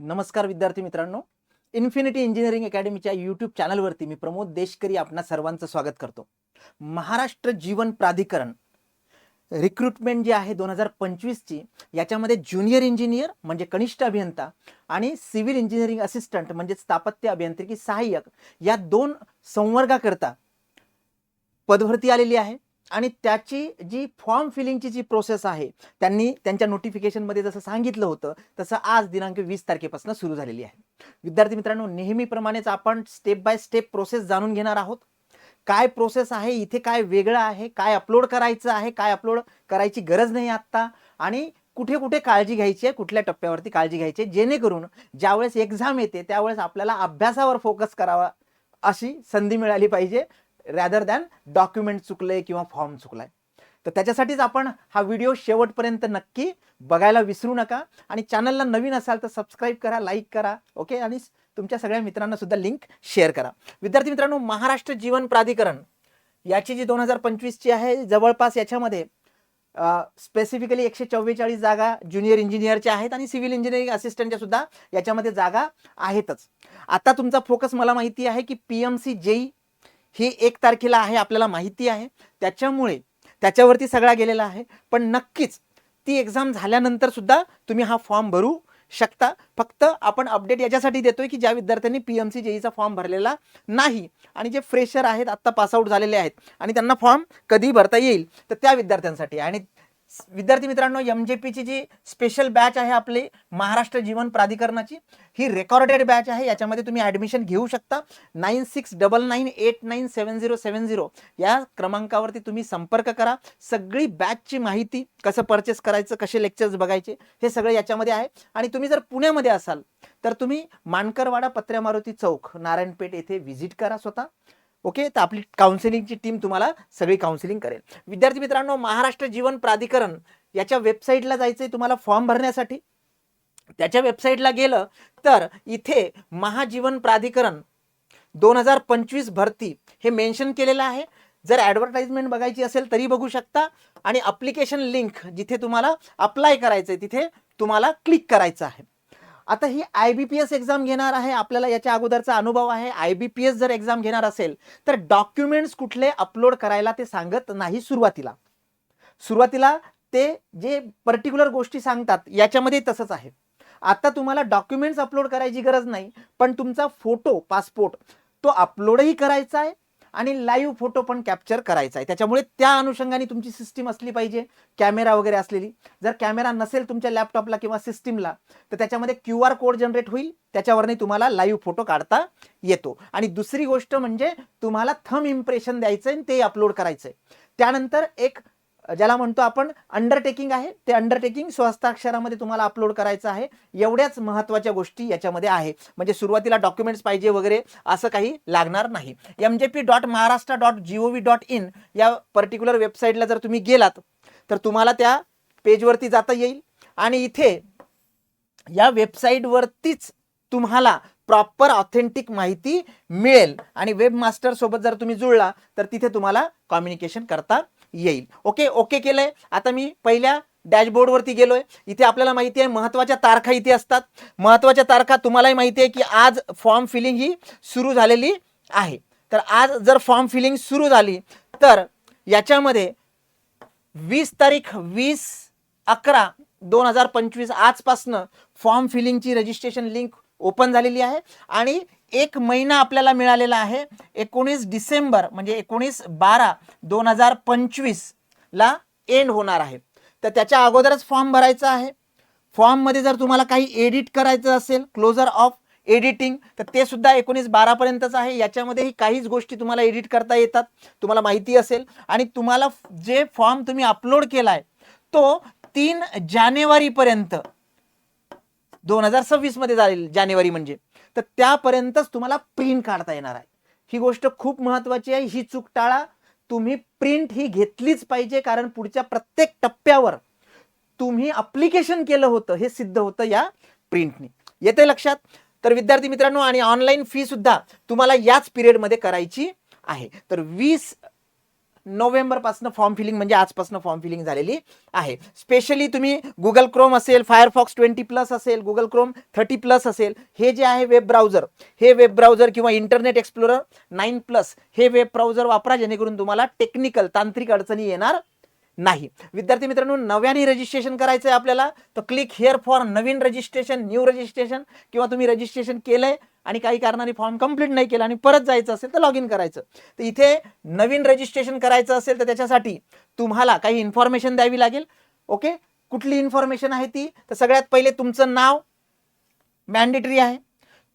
नमस्कार विद्यार्थी मित्रांनो. इन्फिनिटी इंजिनिअरिंग अकॅडमीच्या यूट्यूब चॅनलवरती मी प्रमोद देशकरी आपणा सर्वांचं स्वागत करतो. महाराष्ट्र जीवन प्राधिकरण रिक्रुटमेंट जी आहे दोन हजार पंचवीसची याच्यामध्ये ज्युनियर इंजिनियर म्हणजे कनिष्ठ अभियंता आणि सिव्हिल इंजिनिअरिंग असिस्टंट म्हणजे स्थापत्य अभियांत्रिकी सहाय्यक या दोन संवर्गाकरता पदभरती आलेली आहे. आणि त्याची जी फॉर्म फिलिंगची जी प्रोसेस आहे त्यांनी त्यांच्या नोटिफिकेशनमध्ये जसं सांगितलं होतं तसं आज दिनांक वीस तारखेपासून सुरू झालेली आहे. विद्यार्थी मित्रांनो नेहमीप्रमाणेच आपण स्टेप बाय स्टेप प्रोसेस जाणून घेणार आहोत. काय प्रोसेस आहे इथे काय वेगळं आहे काय अपलोड करायचं आहे काय अपलोड करायची गरज नाही आत्ता आणि कुठे कुठे काळजी घ्यायची आहे कुठल्या टप्प्यावरती काळजी घ्यायची आहे जेणेकरून ज्यावेळेस एक्झाम येते त्यावेळेस आपल्याला अभ्यासावर फोकस करावा अशी संधी मिळाली पाहिजे. रॅदर दॅन डॉक्युमेंट चुकले किंवा फॉर्म चुकलाय. तर त्याच्यासाठीच आपण हा व्हिडिओ शेवटपर्यंत नक्की बघायला विसरू नका. आणि चॅनलला नवीन असाल तर सबस्क्राईब करा लाईक करा ओके आणि तुमच्या सगळ्या मित्रांना सुद्धा लिंक शेअर करा. विद्यार्थी मित्रांनो महाराष्ट्र जीवन प्राधिकरण याची जी दोन हजार पंचवीसची आहे जवळपास याच्यामध्ये स्पेसिफिकली एकशे चव्वेचाळीस जागा ज्युनियर इंजिनियरच्या आहेत आणि सिव्हिल इंजिनिअरिंग असिस्टंटच्या सुद्धा याच्यामध्ये जागा आहेतच. आता तुमचा फोकस मला माहिती आहे की पी एम सी जेई ही एक तारखेला आहे आपल्याला माहिती आहे. त्याच्यामुळे त्याच्यावरती सगळा गेलेला आहे. पण नक्कीच ती एक्झाम झाल्यानंतर सुद्धा तुम्ही हा फॉर्म भरू शकता. फक्त आपण अपडेट याच्यासाठी देतोय की ज्या विद्यार्थ्यांनी पी एम सी जेईचा फॉर्म भरलेला नाही आणि जे फ्रेशर आहेत आत्ता पासआउट झालेले आहेत आणि त्यांना फॉर्म कधी भरता येईल तर त्या विद्यार्थ्यांसाठी. आणि विद्यार्थी मित्रांनो एम जे पीची जी स्पेशल बॅच आहे आपली महाराष्ट्र जीवन प्राधिकरणाची ही रेकॉर्डेड बॅच आहे. याच्यामध्ये तुम्ही ॲडमिशन घेऊ शकता. Nine six double nine eight nine seven zero seven zero या क्रमांकावरती तुम्ही संपर्क करा. सगळी बॅचची माहिती कसं परचेस करायचं कसे लेक्चर्स बघायचे हे सगळं याच्यामध्ये आहे. आणि तुम्ही जर पुण्यामध्ये असाल तर तुम्ही मानकरवाडा पत्र्या मारुती चौक नारायणपेठ येथे व्हिजिट करा स्वतः. ओके? तर आपली काउन्सिलिंगची टीम तुम्हाला सगळी काउन्सिलिंग करेल. विद्यार्थी मित्रांनो महाराष्ट्र जीवन प्राधिकरण याच्या वेबसाईटला जायचंय तुम्हाला फॉर्म भरण्यासाठी. त्याच्या वेबसाईटला गेलं तर इथे महाजीवन प्राधिकरण दोन हजार पंचवीस भरती हे मेन्शन केलेलं आहे. जर ॲडव्हर्टाइजमेंट बघायची असेल तरी बघू शकता. आणि अप्लिकेशन लिंक जिथे तुम्हाला अप्लाय करायचं आहे तिथे तुम्हाला क्लिक करायचं आहे. आता ही I B P S exam घेणार आहे आपल्याला याच्या अगोदरचा अनुभव आहे. आय बी पी एस जर एक्झाम घेणार असेल तर डॉक्युमेंट्स कुठले अपलोड करायला ते सांगत नाही सुरुवातीला. सुरुवातीला ते जे पर्टिक्युलर गोष्टी सांगतात याच्यामध्ये तसंच आहे. आता तुम्हाला डॉक्युमेंट्स अपलोड करायची गरज नाही पण तुमचा फोटो पासपोर्ट तो अपलोडही करायचा आहे आणि लाईव्ह फोटो पण कॅप्चर करायचा आहे. त्याच्यामुळे त्या अनुषंगाने तुमची सिस्टीम असली पाहिजे. कॅमेरा वगैरे असलेली. जर कॅमेरा नसेल तुमच्या लॅपटॉपला किंवा सिस्टीमला तर त्याच्यामध्ये क्यू आर कोड जनरेट होईल. त्याच्यावरही तुम्हाला लाईव्ह फोटो काढता येतो. आणि दुसरी गोष्ट म्हणजे तुम्हाला थम इम्प्रेशन द्यायचं आहे ते अपलोड करायचं आहे त्यानंतर एक ज्याला म्हणतो आपण अंडरटेकिंग आहे ते अंडरटेकिंग स्वहस्ताक्षरामध्ये तुम्हाला अपलोड करायचं आहे. एवढ्याच महत्त्वाच्या गोष्टी याच्यामध्ये आहे. म्हणजे सुरुवातीला डॉक्युमेंट्स पाहिजे वगैरे असं काही लागणार नाही. M J P dot Maharashtra dot G O V dot in या पर्टिक्युलर वेबसाईटला जर तुम्ही गेलात तर तुम्हाला त्या पेजवरती जाता येईल. आणि इथे या वेबसाईटवरतीच तुम्हाला प्रॉपर ऑथेंटिक माहिती मिळेल. आणि वेबमास्टर सोबत जर तुम्ही जुळला तर तिथे तुम्हाला कम्युनिकेशन करता येईल. ओके ओके केलंय. आता मी पहिल्या डॅशबोर्डवरती गेलोय. इथे आपल्याला माहिती आहे महत्त्वाच्या तारखा इथे असतात. महत्त्वाच्या तारखा तुम्हालाही माहिती आहे की आज फॉर्म फिलिंग ही सुरू झालेली आहे. तर आज जर फॉर्म फिलिंग सुरू झाली तर याच्यामध्ये वीस तारीख वीस अकरा दोन हजार पंचवीस आजपासनं फॉर्म फिलिंगची रजिस्ट्रेशन लिंक ओपन झालेली आहे. आणि एक महिना आपल्याला मिळालेला आहे. एकोणीस डिसेंबर म्हणजे एकोणीस बारा दोन हजार पंचवीसला एंड होणार आहे. तर त्याच्या अगोदरच फॉर्म भरायचा आहे. फॉर्ममध्ये जर तुम्हाला काही एडिट करायचं असेल क्लोजर ऑफ एडिटिंग तर ते सुद्धा एकोणीस बारापर्यंतच आहे. याच्यामध्येही काहीच गोष्टी तुम्हाला एडिट करता येतात. तुम्हाला माहिती असेल. आणि तुम्हाला जे फॉर्म तुम्ही अपलोड केला आहे तो तीन जानेवारीपर्यंत दोन हजार सव्वीसमध्ये झालेली जानेवारी म्हणजे. तर त्यापर्यंतच तुम्हाला प्रिंट काढता येणार आहे. ही गोष्ट खूप महत्वाची आहे. ही चूक टाळा. तुम्ही प्रिंट ही घेतलीच पाहिजे कारण पुढच्या प्रत्येक टप्प्यावर तुम्ही अप्लिकेशन केलं होतं. हे सिद्ध होतं या प्रिंटने येते लक्षात? तर विद्यार्थी मित्रांनो आणि ऑनलाईन फी सुद्धा तुम्हाला याच पिरियडमध्ये करायची आहे. तर वीस नोव्हेंबरपासून फॉर्म फिलिंग म्हणजे आजपासून फॉर्म फिलिंग झालेली आहे. स्पेशली तुम्ही गुगल क्रोम असेल फायरफॉक्स ट्वेंटी प्लस असेल गुगल क्रोम थर्टी प्लस असेल हे जे आहे वेब ब्राउझर हे वेब ब्राउझर किंवा इंटरनेट एक्सप्लोरर नाईन प्लस हे वेब ब्राउझर वापरा जेणेकरून तुम्हाला टेक्निकल तांत्रिक अडचणी येणार नाही. विद्यार्थी मित्रांनो नव्याने रजिस्ट्रेशन करायचं आहे आपल्याला तर क्लिक हिअर फॉर नवीन रजिस्ट्रेशन न्यू रजिस्ट्रेशन किंवा तुम्ही रजिस्ट्रेशन केलं आहे आणि काही कारणाने फॉर्म कंप्लीट नाही केला आणि परत जायचं असेल तर लॉग इन करायचं. तर इथे नवीन रजिस्ट्रेशन करायचं असेल तर त्याच्यासाठी तुम्हाला काही इन्फॉर्मेशन द्यावी लागेल. ओके कुठली इन्फॉर्मेशन आहे ती? तर सगळ्यात पहिले तुमचं नाव मॅन्डेटरी आहे.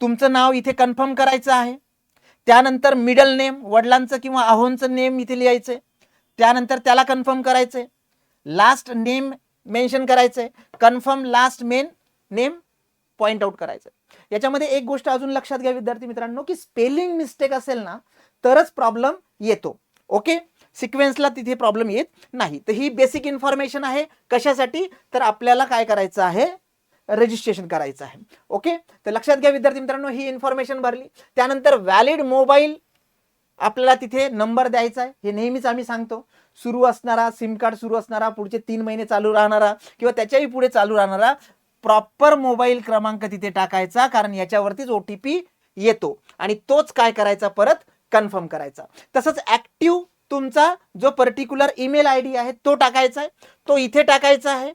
तुमचं नाव इथे कन्फर्म करायचं आहे. त्यानंतर मिडल नेम वडिलांचं किंवा आहोंचं नेम इथे लिहायचं आहे. त्यानंतर त्याला कन्फर्म करायचंय लास्ट नेम मेन्शन आहे. Confirm last main name point out करायचं याच्यामध्ये एक गोष्ट अजून लक्षात घ्या विद्यार्थी मित्रांनो की स्पेलिंग मिस्टेक असेल ना तरच प्रॉब्लेम येतो. ओके सिक्वेन्सला तिथे प्रॉब्लेम येत नाही. तर ही बेसिक इन्फॉर्मेशन आहे. कशासाठी? तर आपल्याला काय करायचं आहे? रजिस्ट्रेशन करायचं आहे. ओके तर लक्षात घ्या विद्यार्थी मित्रांनो ही इन्फॉर्मेशन भरली. त्यानंतर व्हॅलिड मोबाईल आपल्याला तिथे नंबर द्यायचा आहे. हे नेहमीच आम्ही सांगतो. सुरू असणारा सिम कार्ड सुरू असणारा पुढचे तीन महिने चालू राहणारा किंवा त्याच्याही पुढे चालू राहणारा प्रॉपर मोबाईल क्रमांक तिथे टाकायचा कारण याच्यावरतीच ओ टी पी येतो. आणि तोच काय करायचा परत? कन्फर्म करायचा. तसंच ऍक्टिव्ह तुमचा जो पर्टिक्युलर ईमेल आय डी आहे तो टाकायचा आहे. तो इथे टाकायचा आहे.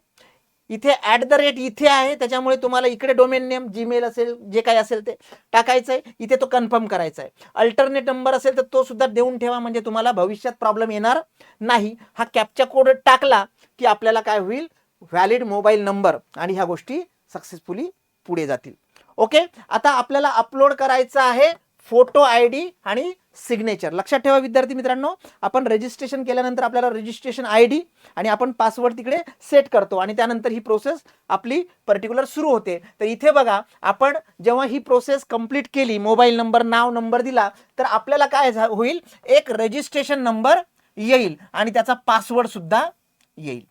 इथे ॲट द रेट इथे आहे. त्याच्यामुळे तुम्हाला इकडे डोमेन नेम जीमेल असेल जे काही असेल ते टाकायचं आहे इथे तो कन्फर्म करायचा आहे अल्टरनेट नंबर असेल तर तो सुद्धा देऊन ठेवा म्हणजे तुम्हाला भविष्यात प्रॉब्लेम येणार नाही. हा कॅपचा कोड टाकला की आपल्याला काय होईल? व्हॅलिड मोबाईल नंबर आणि ह्या गोष्टी सक्सेसफुली पुढे जातील. ओके आता आपल्याला अपलोड करायचं आहे फोटो आय डी आणि सिग्नेचर लक्षात ठेवा विद्यार्थी मित्रांनो आपण रजिस्ट्रेशन केल्यानंतर आपल्याला रजिस्ट्रेशन आय डी आणि आपण पासवर्ड तिकडे सेट करतो आणि त्यानंतर ही प्रोसेस आपली पर्टिक्युलर सुरू होते. तर इथे बघा आपण जेव्हा ही प्रोसेस कंप्लीट केली मोबाईल नंबर नाव नंबर दिला तर आपल्याला काय झा- होईल? एक रजिस्ट्रेशन नंबर येईल आणि त्याचा पासवर्डसुद्धा येईल.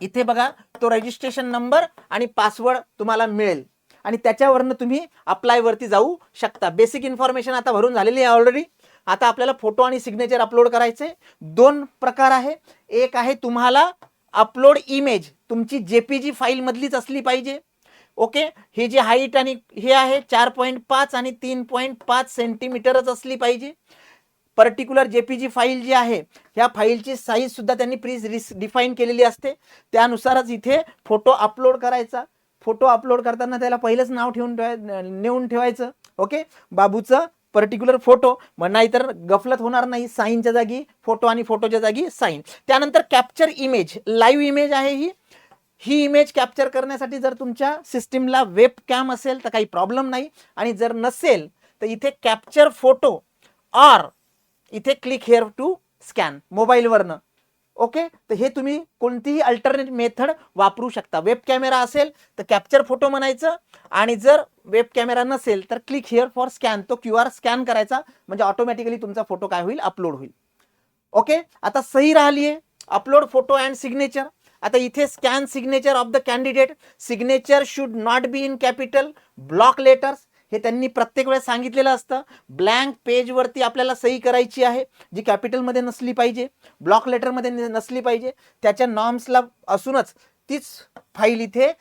इथे बघा तो रजिस्ट्रेशन नंबर आणि पासवर्ड तुम्हाला मिळेल. आणि त्याच्यावरनं तुम्ही अप्लायवरती जाऊ शकता. बेसिक इन्फॉर्मेशन आता भरून झालेली आहे ऑलरेडी आता आपल्याला फोटो आणि सिग्नेचर अपलोड करायचे. दोन प्रकार आहे. एक आहे तुम्हाला अपलोड इमेज तुमची जेपीजी फाईल मधलीच असली पाहिजे. ओके ही जी हाईट आणि हे आहे चार पॉईंट पाच आणि तीन पॉईंट पाच सेंटीमीटरच असली पाहिजे. पर्टिक्युलर जेपीजी फाईल जी आहे ह्या फाईलची साईज सुद्धा त्यांनी प्रीज डिफाईन केलेली असते. त्यानुसारच इथे फोटो अपलोड करायचा. फोटो अपलोड करताना त्याला पहिलंच नाव ठेवून ठेवाय नेऊन ठेवायचं. ओके बाबूचं पर्टिक्युलर फोटो मग नाहीतर गफलत होणार नाही साईनच्या जागी फोटो आणि फोटोच्या जागी साईन त्यानंतर कॅप्चर इमेज लाईव्ह इमेज आहे ही. ही इमेज कॅप्चर करण्यासाठी जर तुमच्या सिस्टीमला वेब कॅम असेल तर काही प्रॉब्लेम नाही. आणि जर नसेल तर इथे कॅप्चर फोटो ऑर इथे क्लिक हेअर टू स्कॅन मोबाईलवरनं ओके तर हे तुम्ही कोणतीही अल्टरनेट मेथड वापरू शकता. वेब कॅमेरा असेल तर कॅप्चर फोटो म्हणायचं. आणि जर वेब कॅमेरा नसेल तर क्लिक हिअर फॉर स्कॅन तो क्यू आर स्कॅन करायचा. म्हणजे ऑटोमॅटिकली तुमचा फोटो काय होईल? अपलोड होईल. ओके आता सही राहिली आहे अपलोड फोटो अँड सिग्नेचर आता इथे scan signature of the candidate signature should not be in capital block letters हे त्यांनी प्रत्येक वेळेस सांगितलेलं असतं. ब्लँक पेजवरती आपल्याला सही करायची आहे जी कॅपिटलमध्ये नसली पाहिजे ब्लॉक लेटरमध्ये नसली पाहिजे त्याच्या नॉर्म्सला असूनच तीच फाईल इथे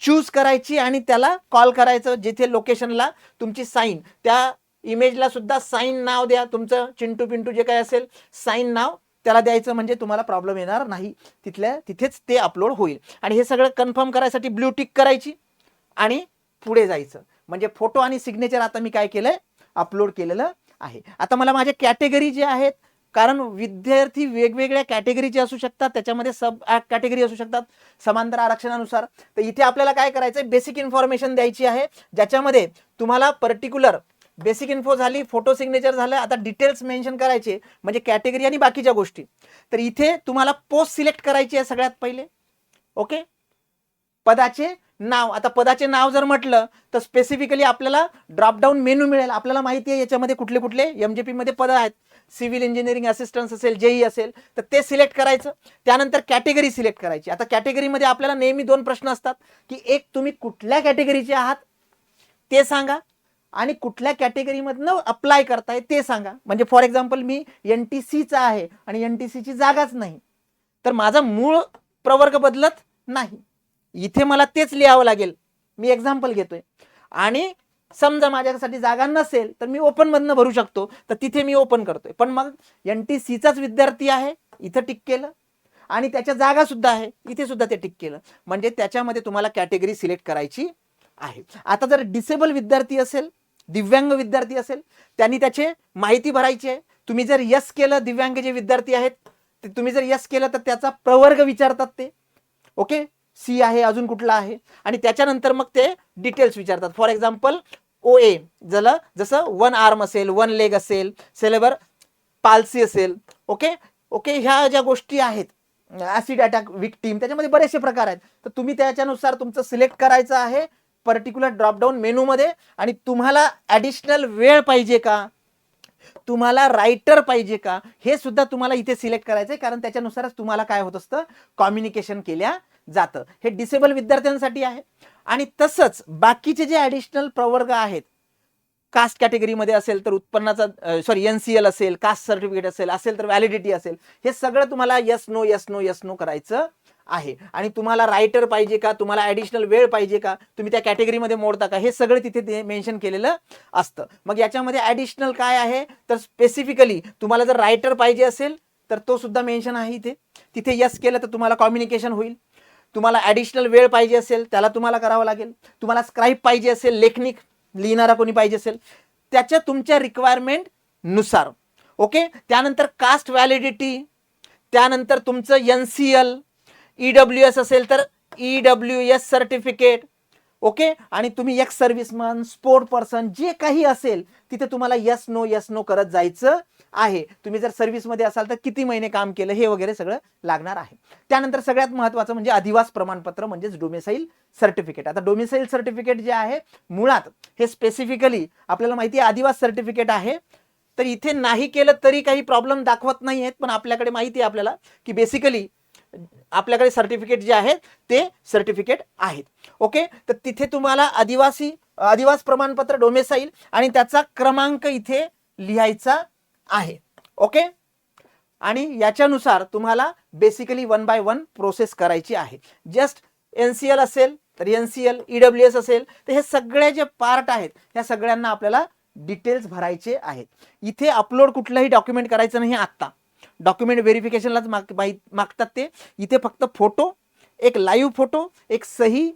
चूज करायची आणि त्याला कॉल करायचं जिथे लोकेशनला तुमची साईन त्या इमेजला सुद्धा साईन नाव द्या तुमचं चिंटू पिंटू जे काही असेल साईन नाव त्याला द्यायचं म्हणजे तुम्हाला प्रॉब्लेम येणार नाही. तिथल्या तिथेच ते अपलोड होईल. आणि हे सगळं कन्फर्म करायसाठी ब्ल्यू टिक करायची आणि पुढे जायचं. म्हणजे फोटो आणि सिग्नेचर आता मी काय केलंय? अपलोड केलेलं आहे. आता मला माझ्या कॅटेगरी जे आहेत कारण विद्यार्थी वेगवेगळ्या कॅटेगरीचे असू शकतात त्याच्यामध्ये सब कॅटेगरी असू शकतात समांतर आरक्षणानुसार. तर इथे आपल्याला काय करायचं आहे बेसिक इन्फॉर्मेशन द्यायची आहे ज्याच्यामध्ये तुम्हाला पर्टिक्युलर बेसिक इन्फो झाली फोटो सिग्नेचर झालं आता डिटेल्स मेन्शन करायचे म्हणजे कॅटेगरी आणि बाकीच्या गोष्टी. तर इथे तुम्हाला पोस्ट सिलेक्ट करायची आहे सगळ्यात पहिले. ओके पदाचे नाव आता पदाचे नाव जर म्हटलं तर स्पेसिफिकली आपल्याला ड्रॉपडाऊन मेनू मिळेल. आपल्याला माहिती आहे याच्यामध्ये कुठले कुठले एम जे पीमध्ये पद आहेत. सिव्हिल इंजिनिअरिंग असिस्टन्स असेल जेई असेल तर ते सिलेक्ट करायचं. त्यानंतर कॅटेगरी सिलेक्ट करायची. आता कॅटेगरीमध्ये आपल्याला नेहमी दोन प्रश्न असतात की एक तुम्ही कुठल्या कॅटेगरीचे आहात? ते सांगा. आणि कुठल्या कॅटेगरीमधनं अप्लाय करताय ते सांगा. म्हणजे फॉर एक्झाम्पल मी एन टी सीचा आहे आणि एन टी सीची जागाच नाही. तर माझा मूळ प्रवर्ग बदलत नाही. इथे मला तेच लिहावं लागेल. मी एक्झाम्पल घेतोय. आणि समजा माझ्यासाठी जागा नसेल तर मी ओपनमधनं भरू शकतो. तर तिथे मी ओपन करतोय. पण मग एन टी सीचाच विद्यार्थी आहे इथं टिक केलं. आणि त्याच्या जागा सुद्धा आहे इथे सुद्धा ते टिक केलं. म्हणजे त्याच्यामध्ये तुम्हाला कॅटेगरी सिलेक्ट करायची आहे. आता जर डिसेबल विद्यार्थी असेल दिव्यांग विद्यार्थी असेल त्यांनी त्याचे माहिती भरायची आहे. तुम्ही जर यस केलं दिव्यांग जे विद्यार्थी आहेत ते तुम्ही जर यस केलं तर त्याचा प्रवर्ग विचारतात ते. ओके? सी आहे अजून कुठला आहे? आणि त्याच्यानंतर मग ते डिटेल्स विचारतात. फॉर एक्झाम्पल ओ ए जलं जसं वन आर्म असेल वन लेग असेल सेलेबर पाल्सी असेल ओके ओके ह्या ज्या गोष्टी आहेत ॲसिड अटॅक विक्टीम त्याच्यामध्ये बरेचसे प्रकार आहेत. तर तुम्ही त्याच्यानुसार तुमचं सिलेक्ट करायचं आहे पर्टिक्युलर ड्रॉपडाऊन मेनूमध्ये आणि तुम्हाला ॲडिशनल वेळ पाहिजे का? तुम्हाला रायटर पाहिजे का? हे सुद्धा तुम्हाला इथे सिलेक्ट करायचं आहे कारण त्याच्यानुसारच तुम्हाला काय होत असतं? कॉम्युनिकेशन केल्या जातं. हे डिसेबल विद्यार्थ्यांसाठी आहे. आणि तसंच बाकीचे जे ॲडिशनल प्रवर्ग आहेत कास्ट कॅटेगरीमध्ये असेल तर उत्पन्नाचा सॉरी एन सी एल असेल कास्ट सर्टिफिकेट असेल असेल तर व्हॅलिडिटी असेल हे सगळं तुम्हाला yes no yes no yes no करायचं आहे. आणि तुम्हाला रायटर पाहिजे का? तुम्हाला ॲडिशनल वेळ पाहिजे का? तुम्ही त्या कॅटेगरीमध्ये मोडता का? हे सगळं तिथे ते मेन्शन केलेलं असतं. मग याच्यामध्ये ॲडिशनल काय आहे? तर स्पेसिफिकली तुम्हाला जर रायटर पाहिजे असेल तर तो सुद्धा मेन्शन आहे इथे. तिथे यस केलं तर तुम्हाला कम्युनिकेशन होईल. तुम्हाला ॲडिशनल वेळ पाहिजे असेल त्याला तुम्हाला करावं लागेल. तुम्हाला स्क्राईब पाहिजे असेल लेखनिक लिहिणारा कोणी पाहिजे असेल त्याच्या तुमच्या रिक्वायरमेंटनुसार. ओके त्यानंतर कास्ट व्हॅलिडिटी त्यानंतर तुमचं N C L E W S असेल तर E W S certificate okay? आणि तुम्ही एक्स सर्व्हिसमन स्पोर्ट पर्सन जे काही असेल तिथे तुम्हाला यस नो यस नो करत जायचं आहे. तुम्ही जर सर्व्हिसमध्ये असाल तर किती महिने काम केलं हे वगैरे सगळं लागणार आहे. त्यानंतर सगळ्यात महत्त्वाचं म्हणजे अधिवास प्रमाणपत्र म्हणजेच डोमेसाईल सर्टिफिकेट आता डोमेसाईल सर्टिफिकेट जे आहे मुळात हे स्पेसिफिकली आपल्याला माहिती आहे आदिवास सर्टिफिकेट आहे. तर इथे नाही केलं तरी काही प्रॉब्लेम दाखवत नाही आहेत पण आपल्याकडे माहिती आहे आपल्याला की बेसिकली आपल्याकडे सर्टिफिकेट जे आहेत ते सर्टिफिकेट आहेत. ओके तर तिथे तुम्हाला आदिवासी आदिवास प्रमाणपत्र डोमेसाईल आणि त्याचा क्रमांक इथे लिहायचा आहे. ओके आणि याच्यानुसार तुम्हाला basically one by one process करायची आहे. जस्ट एन सी एल असेल तर N C L E W S असेल तर हे सगळे जे पार्ट आहेत ह्या सगळ्यांना आपल्याला डिटेल्स भरायचे आहेत. इथे अपलोड कुठलंही डॉक्युमेंट करायचं नाही आत्ता. डॉक्युमेंट व्हेरिफिकेशनलाच माग माहीत मागतात ते. इथे फक्त फोटो एक लाईव्ह फोटो एक सही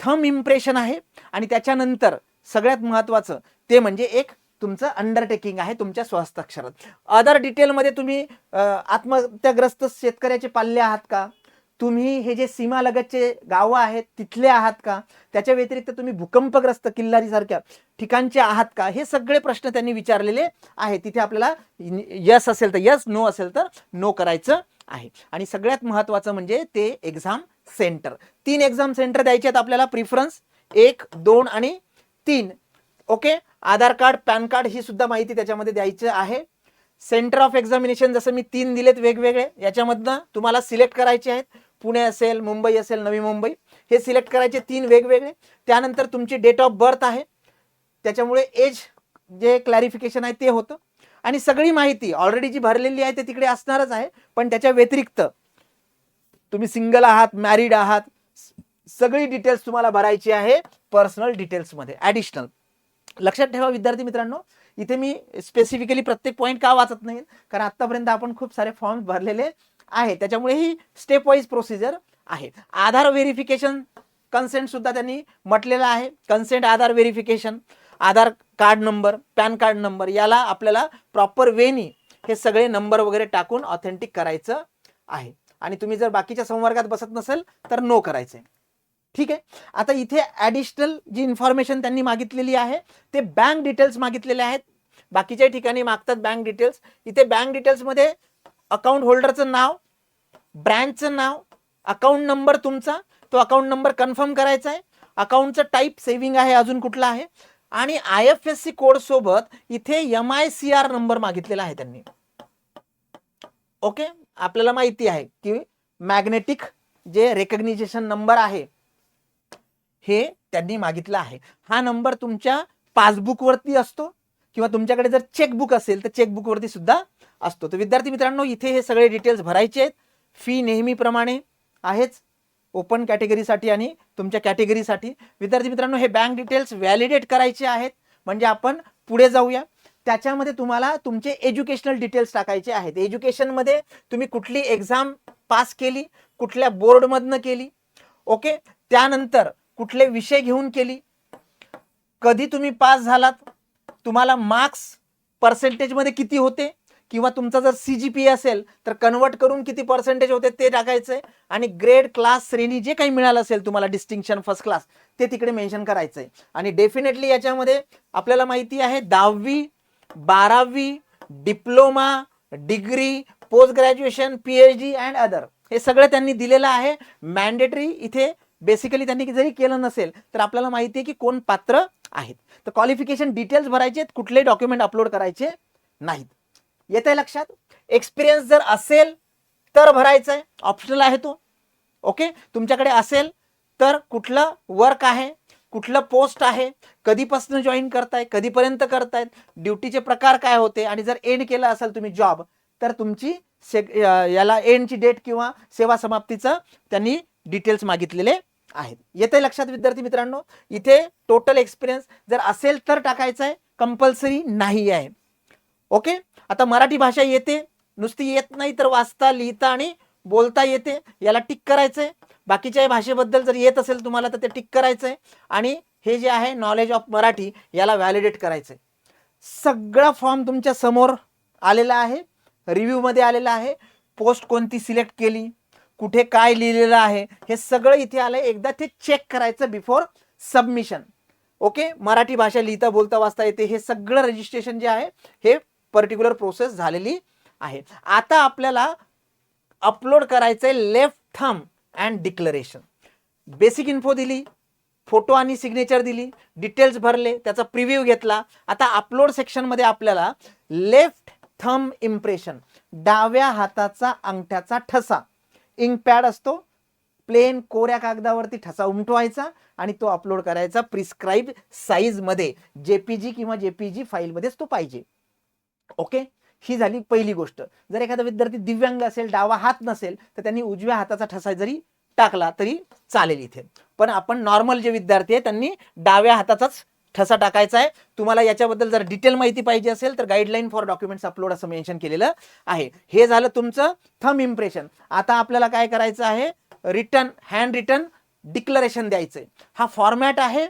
थम इम्प्रेशन आहे. आणि त्याच्यानंतर सगळ्यात महत्त्वाचं ते म्हणजे एक तुमचं अंडरटेकिंग आहे तुमच्या स्वहस्ताक्षरात. अदर डिटेलमध्ये तुम्ही आत्महत्याग्रस्त शेतकऱ्याचे पाल्ले आहात का? तुम्ही हे जे सीमालगतचे गावं आहेत तिथले आहात का? त्याच्या व्यतिरिक्त तुम्ही भूकंपग्रस्त किल्लारीसारख्या ठिकाणचे आहात का? हे सगळे प्रश्न त्यांनी विचारलेले आहेत. तिथे आपल्याला यस असेल तर यस नो असेल तर नो करायचं आहे. आणि सगळ्यात महत्त्वाचं म्हणजे ते एक्झाम सेंटर तीन एक्झाम सेंटर द्यायचे आहेत आपल्याला प्रिफरन्स एक दोन आणि तीन. Okay Aadhaar card PAN card ही सुद्धा माहिती त्याच्यामध्ये द्यायचं आहे. सेंटर ऑफ एक्झामिनेशन जसं मी तीन दिलेत वेगवेगळे याच्यामधनं तुम्हाला सिलेक्ट करायचे आहेत. पुणे असेल मुंबई असेल नवी मुंबई हे सिलेक्ट करायचे तीन वेगवेगळे. त्यानंतर तुमची डेट ऑफ बर्थ आहे. त्याच्यामुळे एज जे क्लॅरिफिकेशन आहे ते होतं. आणि सगळी माहिती ऑलरेडी जी भरलेली आहे ते तिकडे असणारच आहे. पण त्याच्या व्यतिरिक्त तुम्ही सिंगल आहात मॅरिड आहात सगळी डिटेल्स तुम्हाला भरायची आहे पर्सनल डिटेल्समध्ये ॲडिशनल लक्षात ठेवा विद्यार्थी मित्रांनो इथे मी स्पेसिफिकली प्रत्येक पॉईंट का वाचत नाही? कारण आतापर्यंत आपण खूप सारे फॉर्म भरलेले आहे. त्याच्यामुळे ही स्टेप वाईज प्रोसिजर आहे. आधार व्हेरिफिकेशन कन्सेंट सुद्धा त्यांनी म्हटलेलं आहे. Consent Aadhaar verification Aadhaar card number PAN card number याला आपल्याला प्रॉपर वेनी हे सगळे नंबर वगैरे टाकून ऑथेंटिक करायचं आहे. आणि तुम्ही जर बाकीच्या संवर्गात बसत नसेल तर नो करायचं ठीक आहे? आता इथे ॲडिशनल जी इन्फॉर्मेशन त्यांनी मागितलेली आहे ते बँक डिटेल्स मागितलेले आहेत. बाकीच्या ठिकाणी मागतात बँक डिटेल्स इथे बँक डिटेल्समध्ये अकाउंट होल्डरचं नाव ब्रँचचं नाव अकाउंट नंबर तुमचा तो अकाउंट नंबर कन्फर्म करायचा आहे. अकाउंटचं टाईप सेव्हिंग आहे अजून कुठला आहे. आणि I F S C code सोबत इथे M I C R number मागितलेला आहे त्यांनी. ओके? आपल्याला माहिती आहे की मॅग्नेटिक जे रेकग्निजेशन नंबर आहे हे त्यांनी मागितलं आहे. हा नंबर तुमच्या पासबुकवरती असतो. किंवा तुमच्याकडे जर चेकबुक असेल तर चेकबुकवरती सुद्धा असतो. तर विद्यार्थी मित्रांनो इथे हे सगळे डिटेल्स भरायचे आहेत. फी नेहमीप्रमाणे आहेच. ओपन कॅटेगरीसाठी आणि तुमच्या कॅटेगरीसाठी विद्यार्थी मित्रांनो हे बँक डिटेल्स व्हॅलिडेट करायचे आहेत. म्हणजे आपण पुढे जाऊया. त्याच्यामध्ये तुम्हाला तुमचे एज्युकेशनल डिटेल्स टाकायचे आहेत. एज्युकेशनमध्ये तुम्ही कुठली एक्झाम पास केली कुठल्या बोर्डमधनं केली ओके त्यानंतर कुठले विषय घेऊन केली कधी तुम्ही पास झालात तुम्हाला मार्क्स पर्सेंटेजमध्ये किती होते? किंवा तुमचा जर सी जी पी असेल तर कन्वर्ट करून किती पर्सेंटेज होते ते टाकायचं आहे आणि ग्रेड क्लास श्रेणी जे काही मिळालं असेल तुम्हाला डिस्टिंक्शन फर्स्ट क्लास ते तिकडे मेन्शन करायचं आहे आणि डेफिनेटली याच्यामध्ये आपल्याला माहिती आहे दहावी बारावी diploma degree post graduation P H D and other हे सगळं त्यांनी दिलेलं आहे. मॅन्डेटरी इथे बेसिकली त्यांनी जरी केलं नसेल तर आपल्याला माहिती आहे की कोण पात्र आहेत. तर क्वालिफिकेशन डिटेल्स भरायचे आहेत. कुठले डॉक्युमेंट अपलोड करायचे नाहीत. येत आहे लक्षात? एक्सपिरियन्स जर असेल तर भरायचं आहे ऑप्शनल आहे तो. ओके तुमच्याकडे असेल तर कुठलं वर्क आहे कुठलं पोस्ट आहे कधीपासून जॉईन करताय कधीपर्यंत करतायत ड्युटीचे प्रकार काय होते आणि जर एंड केला असेल तुम्ही जॉब तर तुमची से याला एंडची डेट किंवा सेवा समाप्तीचं त्यांनी डिटेल्स मागितलेले आहेत. येते लक्षात विद्यार्थी मित्रांनो? इथे टोटल एक्सपिरियन्स जर असेल तर टाकायचं आहे कंपल्सरी नाही आहे. ओके आता मराठी भाषा येते नुसती येत नाही तर वाचता लिहिता आणि बोलता येते याला टिक करायचंय. बाकीच्या भाषेबद्दल जर येत असेल तुम्हाला तर ते टिक करायचंय आणि हे जे आहे नॉलेज ऑफ मराठी याला व्हॅलिडेट करायचंय. सगळा फॉर्म तुमच्यासमोर आलेला आहे रिव्ह्यूमध्ये आलेला आहे. पोस्ट कोणती सिलेक्ट केली कुठे काय लिहिलेलं आहे हे सगळं इथे आलंय. एकदा ते चेक करायचं बिफोर सबमिशन ओके मराठी भाषा लिहिता बोलता वाचता येते. हे सगळं रजिस्ट्रेशन जे आहे हे पर्टिक्युलर प्रोसेस झालेली आहे. आता आपल्याला अपलोड करायचंय left thumb and declaration basic info दिली फोटो आणि सिग्नेचर दिली डिटेल्स भरले त्याचा प्रिव्ह्यू घेतला. आता अपलोड सेक्शनमध्ये आपल्याला लेफ्ट थम इम्प्रेशन डाव्या हाताचा अंगठ्याचा ठसा. इंक पॅड असतो. प्लेन कोऱ्या कागदावरती ठसा उमटवायचा आणि तो अपलोड करायचा प्रिस्क्राईब साईजमध्ये जेपीजी किंवा जेपीजी फाईलमध्येच तो पाहिजे. ओके ही झाली पहिली गोष्ट. जर एखादा विद्यार्थी दिव्यांग असेल डावा हात नसेल तर त्यांनी उजव्या हाताचा ठसा जरी टाकला तरी चालेल इथे. पण आपण नॉर्मल जे विद्यार्थी आहे त्यांनी डाव्या हाताचाच ठसा टाकायचा आहे. तुम्हाला याच्याबद्दल जर डिटेल माहिती पाहिजे असेल तर गाईडलाईन फॉर डॉक्युमेंट्स अपलोड असं मेन्शन केलेलं आहे. हे झालं तुमचं थम इम्प्रेशन आता आपल्याला काय करायचं आहे? रिटर्न हँड रिटर्न डिक्लरेशन द्यायचंय. हा फॉर्मॅट आहे.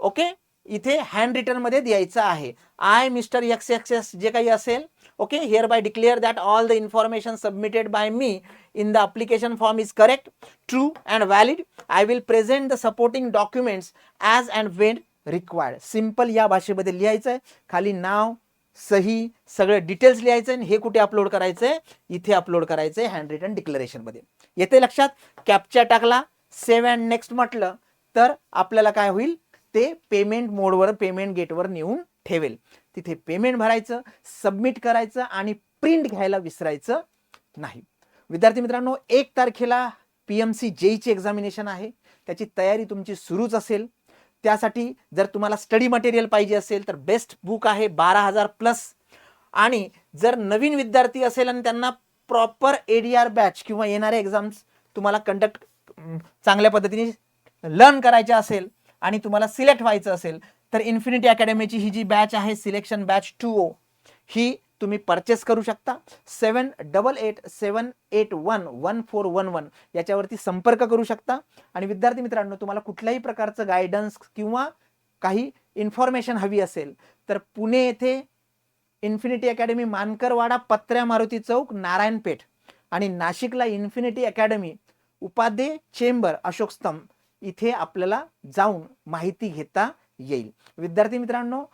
ओके इथे हँड रिटर्नमध्ये द्यायचं आहे. I mister X X S जे काही असेल okay hereby declare that all the information submitted by me in the application form is correct true and valid I will present the supporting documents as and when required simple या भाषेमध्ये लिहायचं आहे खाली नाव सही सगळं डिटेल्स लिहायचं आणि हे कुठे अपलोड करायचं आहे इथे अपलोड करायचं आहे हँड रिटर्न डिक्लरेशनमध्ये येते लक्षात? कॅप्चा टाकला. सेव्ह अँड नेक्स्ट म्हटलं. तर आपल्याला काय होईल? ते पेमेंट मोडवर पेमेंट गेटवर नेऊन ठेवेल. तिथे पेमेंट भरायचं सबमिट करायचं आणि प्रिंट घ्यायला विसरायचं नाही. विद्यार्थी मित्रांनो एक तारखेला पी एम सी जेईची एक्झामिनेशन आहे. त्याची तयारी तुमची सुरूच असेल. त्यासाठी जर तुम्हाला स्टडी मटेरियल पाहिजे असेल तर बेस्ट बुक आहे बारा हजार प्लस आणि जर नवीन विद्यार्थी असेल आणि त्यांना proper A D R batch किंवा येणारे एक्झाम्स तुम्हाला कंडक्ट चांगल्या पद्धतीने लर्न करायचे असेल आणि तुम्हाला सिलेक्ट व्हायचं असेल तर इन्फिनिटी अकॅडमीची ही जी बॅच आहे सिलेक्शन बॅच टू ओ ही तुम्ही परचेस करू शकता. Seven double eight seven eight one one four one one याच्यावरती संपर्क करू शकता. आणि विद्यार्थी मित्रांनो तुम्हाला कुठल्याही प्रकारचं गायडन्स किंवा काही इन्फॉर्मेशन हवी असेल तर पुणे येथे इन्फिनिटी अकॅडमी मानकरवाडा पत्र्या मारुती चौक नारायणपेठ आणि नाशिकला Infinity Academy Upadhye chamber Ashok Stambh इथे आपल्याला जाऊन माहिती घेता येईल. विद्यार्थी मित्रांनो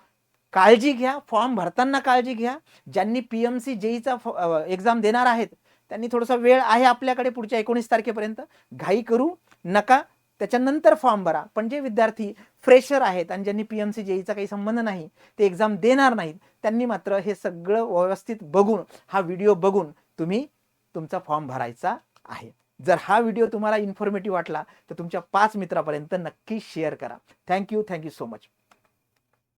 काळजी घ्या फॉर्म भरताना काळजी घ्या. ज्यांनी पी एम सी जेईचा एक्झाम देणार आहेत त्यांनी थोडासा वेळ आहे आपल्याकडे पुढच्या एकोणीस तारखेपर्यंत. घाई करू नका त्याच्यानंतर फॉर्म भरा. पण जे विद्यार्थी फ्रेशर आहेत आणि ज्यांनी पी एम सी जेईचा काही संबंध नाही ते एक्झाम देणार नाहीत त्यांनी मात्र हे सगळं व्यवस्थित बघून हा व्हिडिओ बघून तुम्ही तुमचा फॉर्म भरायचा आहे. जर हा व्हिडिओ तुम्हाला इन्फॉर्मेटिव्ह वाटला तर तुमच्या पाच मित्रापर्यंत नक्की शेअर करा. Thank you thank you so much